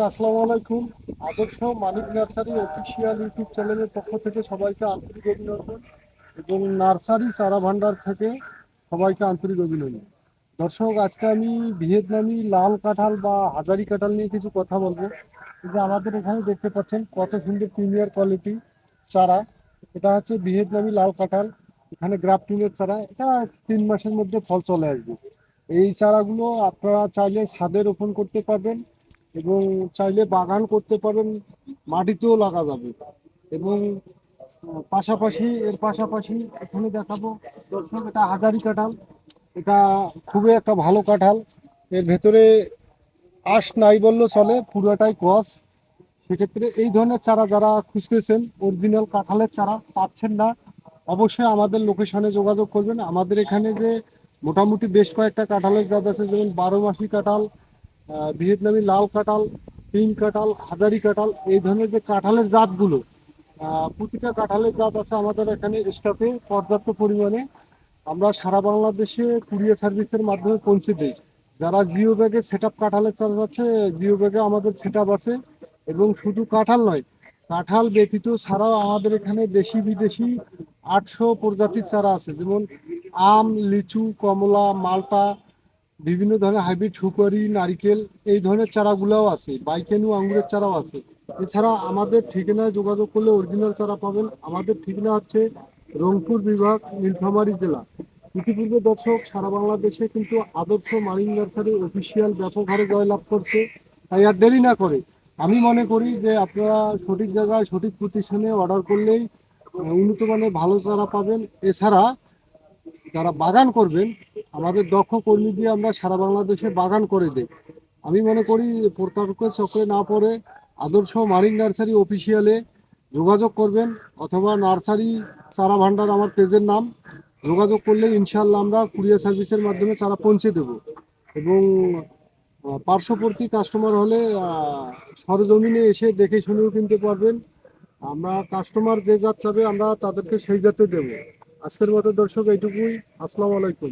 আসসালামু আলাইকুম। আদর্শ মানিক নার্সারি অফিসিয়াল ইউটিউব চ্যানেলের পক্ষ থেকে সবাইকে আন্তরিক অভিনন্দন এবং নার্সারি সারা ভান্ডার থেকে সবাইকে আন্তরিক অভিনন্দন। দর্শক, আজকে আমি ভিয়েতনামি লাল কাঁঠাল বা হাজারি কাঁঠাল নিয়ে কিছু কথা বলব। যে আমাদের এখানে দেখতে পাচ্ছেন কত সুন্দর প্রিমিয়ার কোয়ালিটি চারা। এটা হচ্ছে ভিয়েতনামি লাল কাঁঠাল। এখানে গ্রাফটিনের চারা, এটা তিন মাসের মধ্যে ফল চলে আসবে। এই চারাগুলো আপনারা চাইলে ছাদে রোপণ করতে পারবেন। এবং চাইলে বাগান করতে পারেন, মাটিতেও লাগা যাবে। এবং পাশাপাশি, এর পাশাপাশি এখানে দেখাবো, দর্শক, এটা হাজারি কাঁঠাল। এটা খুবই একটা ভালো কাঁঠাল। এর ভেতরে আঁশ নাই বললেও চলে, পুরোটাই কস সেক্ষেত্রে এই ধরনের চারা যারা খুঁজতেছেন, অরিজিনাল কাঁঠালের চারা পাচ্ছেন না, অবশ্যই আমাদের লোকেশনে যোগাযোগ করবেন। আমাদের এখানে যে মোটামুটি বেশ কয়েকটা কাঁঠালের জাত আছে, যেমন বারো মাসি কাঁঠাল ভিয়েতনামি লাল কাঁঠাল পিঙ্ক কাঁঠাল, হাজারি কাঁঠাল, এই ধরনের যে কাঁঠালের জাতগুলো প্রতিটা কাঁঠালের জাত আছে আমাদের এখানে স্টকে পর্যাপ্ত পরিমাণে। আমরা সারা বাংলাদেশে কুরিয়ার সার্ভিসের মাধ্যমে পৌঁছে দিই। যারা জিও ব্যাগে সেট আপ কাঁঠালের চাষ আছে, জিও ব্যাগে আমাদের সেট আছে। এবং শুধু কাঁঠাল নয়, কাঁঠাল ব্যতীত ছাড়াও আমাদের এখানে দেশি বিদেশি আটশো প্রজাতির চারা আছে। যেমন আম, লিচু, কমলা, মালটা বিভিন্ন ধরনের হাইব্রিড সুপারি, নারিকেল, এই ধরনের চারাগুলোও আছে। বাইকেনু আঙ্গুরের চারাও আছে। এছাড়া আমাদের ঠিকানায় যোগাযোগ করলে অরিজিনাল চারা পাবেন। আমাদের ঠিকানা হচ্ছে রংপুর বিভাগ, নীলফামারী জেলা। ইতিপূর্বে দর্শক, সারা বাংলাদেশে কিন্তু আদর্শ মারিন নার্সারি অফিসিয়াল ব্যাপক হারে জয়লাভ করছে। তাই আর দেরি না করে আমি মনে করি যে আপনারা সঠিক জায়গায় সঠিক প্রতিষ্ঠানে অর্ডার করলেই উন্নত মানের ভালো চারা পাবেন। এছাড়া যারা বাগান করবেন, আমাদের দক্ষ কর্মী দিয়ে আমরা সারা বাংলাদেশে বাগান করে দিই। আমি মনে করি, প্রতারকের চক্রে না পড়ে আদর্শ মারিন নার্সারি অফিসিয়ালে যোগাযোগ করবেন, অথবা নার্সারি চারা ভান্ডার আমার পেজের নাম, যোগাযোগ করলে ইনশাল্লাহ আমরা কুরিয়ার সার্ভিসের মাধ্যমে চারা পৌঁছে দেব। এবং পার্শ্ববর্তী কাস্টমার হলে সরজমিনে এসে দেখে শুনেও কিনতে পারবেন। আমরা কাস্টমার যে জাত চাবে, আমরা তাদেরকে সেই জাতে দেবো। আজকের মতো দর্শক এইটুকুই। আসসালামু আলাইকুম।